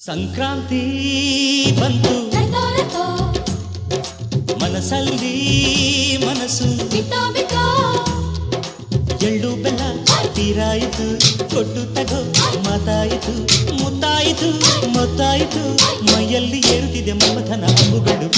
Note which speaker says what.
Speaker 1: ಸಂಕ್ರಾಂತಿ ಬಂತು ಮನಸ್ಸಲ್ಲಿ ಮನಸ್ಸು ಎಳ್ಳು ಬೆಲ್ಲ ತೀರಾಯಿತು ಕೊಟ್ಟು ತಗೋ ಮಾತಾಯಿತು ಮುತ್ತಾಯಿತು ಮೊತ್ತಾಯಿತು ಮೈಯಲ್ಲಿ ಏರುತ್ತಿದೆ ಮಮಥನ ಅಂಬುಗಳು